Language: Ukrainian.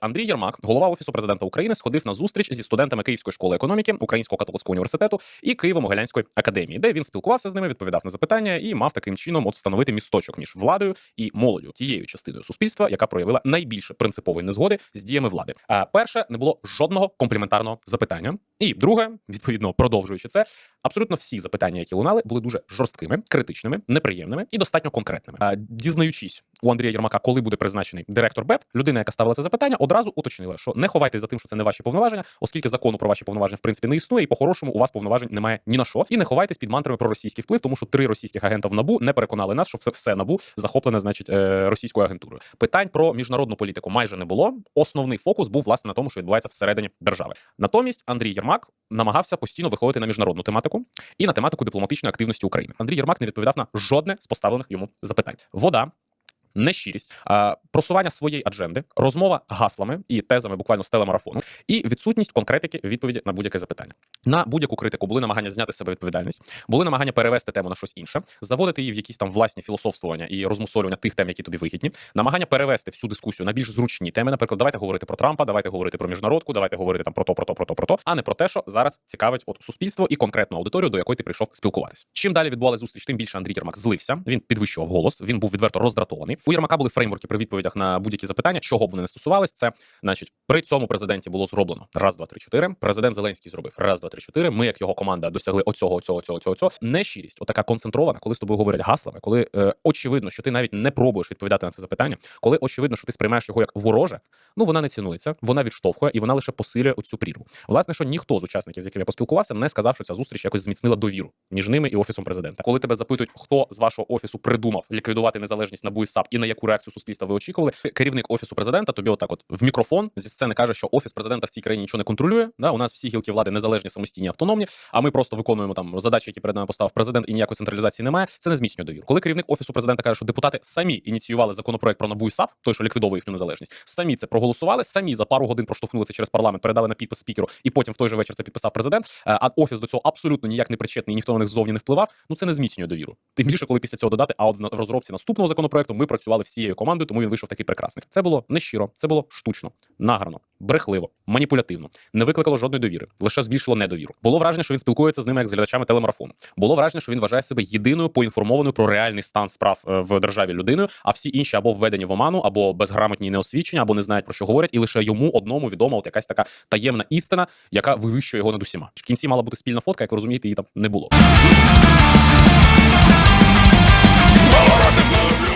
Андрій Єрмак, голова офісу президента України, сходив на зустріч зі студентами Київської школи економіки, Українського католицького університету і Києво-Могилянської академії, де він спілкувався з ними, відповідав на запитання і мав таким чином от встановити місточок між владою і молоддю, тією частиною суспільства, яка проявила найбільше принципової незгоди з діями влади. А перше не було жодного компліментарного запитання. І друге, відповідно, продовжуючи це, абсолютно всі запитання, які лунали, були дуже жорсткими, критичними, неприємними і достатньо конкретними. А, дізнаючись у Андрія Єрмака, коли буде призначений директор БЕП, людина, яка ставила це запитання, одразу уточнила, що не ховайтесь за тим, що це не ваші повноваження, оскільки закону про ваші повноваження в принципі не існує, і по-хорошому у вас повноважень немає ні на що. І не ховайтесь під мантрами про російський вплив, тому що три російських агента в набу не переконали нас, що все, все набу захоплене, значить, е, російською агентурою. Питань про міжнародну політику майже не було. Основний фокус був власне на тому, що відбувається всередині держави. Натомість Андрій Єрмак намагався постійно виходити на міжнародну тематику і на тематику дипломатичної активності України. Андрій Єрмак не відповідав на жодне з поставлених йому запитань. Вода. Нещирість, просування своєї адженди, розмова гаслами і тезами буквально з телемарафону, і відсутність конкретики відповіді на будь-яке запитання. На будь-яку критику були намагання зняти з себе відповідальність, були намагання перевести тему на щось інше, заводити її в якісь там власні філософствування і розмусолювання тих тем, які тобі вигідні, намагання перевести всю дискусію на більш зручні теми. Наприклад, давайте говорити про Трампа, давайте говорити про міжнародку, давайте говорити там про то, про то, про то, про то, а не про те, що зараз цікавить от суспільство і конкретну аудиторію, до якої ти прийшов спілкуватись. Чим далі відбувалася зустріч, тим більше Андрій Єрмак злився. Він підвищував голос. Він був відверто роздратований. У Єрмака були фреймворки при відповідях на будь-які запитання, чого б вони не стосувались. Це значить, при цьому президенті було зроблено раз, два, три, чотири. Президент Зеленський зробив раз, два, три, чотири. Ми, як його команда, досягли оцього, оцього, оцього, оцього, оцього. Нещирість, отака концентрована, коли з тобою говорять гаслами, коли е, очевидно, що ти навіть не пробуєш відповідати на це запитання, коли очевидно, що ти сприймаєш його як вороже, ну вона не цінується, вона відштовхує і вона лише посилює оцю прірву. Власне, що ніхто з учасників, з якими я поспілкувався, не сказав, що ця зустріч якось зміцнила довіру між ними і офісом президента. Коли тебе запитують, хто з вашого офісу придумав ліквідувати незалежність НАБУ і і на яку реакцію суспільства ви очікували, керівник офісу президента тобі отак, от в мікрофон зі сцени каже, що офіс президента в цій країні нічого не контролює. Да, у нас всі гілки влади незалежні, самостійні, автономні. А ми просто виконуємо там задачі, які перед нами поставив президент, і ніякої централізації немає. Це не зміцнює довіру. Коли керівник офісу президента каже, що депутати самі ініціювали законопроект про НАБУ і САП, той, що ліквідовує їхню незалежність, самі це проголосували, самі за пару годин проштовхнули це через парламент, передали на підпис спікеру, і потім в той же вечір це підписав президент. Е, А офіс до цього абсолютно ніяк не причетний, ніхто на них ззовні не впливав. Ну це не зміцнює довіру. Тим більше, коли після цього додати, а от в розробці наступного законопроекту ми працювали всією командою, тому він вийшов такий прекрасний. Це було нещиро, це було штучно, награно, брехливо, маніпулятивно, не викликало жодної довіри, лише збільшило недовіру. Було враження, що він спілкується з ними як з глядачами телемарафону. Було враження, що він вважає себе єдиною поінформованою про реальний стан справ е, в державі людиною, а всі інші або введені в оману, або безграмотні і неосвічені, або не знають про що говорять, і лише йому одному відома от якась така таємна істина, яка вивищує його над усіма. В кінці мала бути спільна фотка, як ви розумієте, її там не було. Мало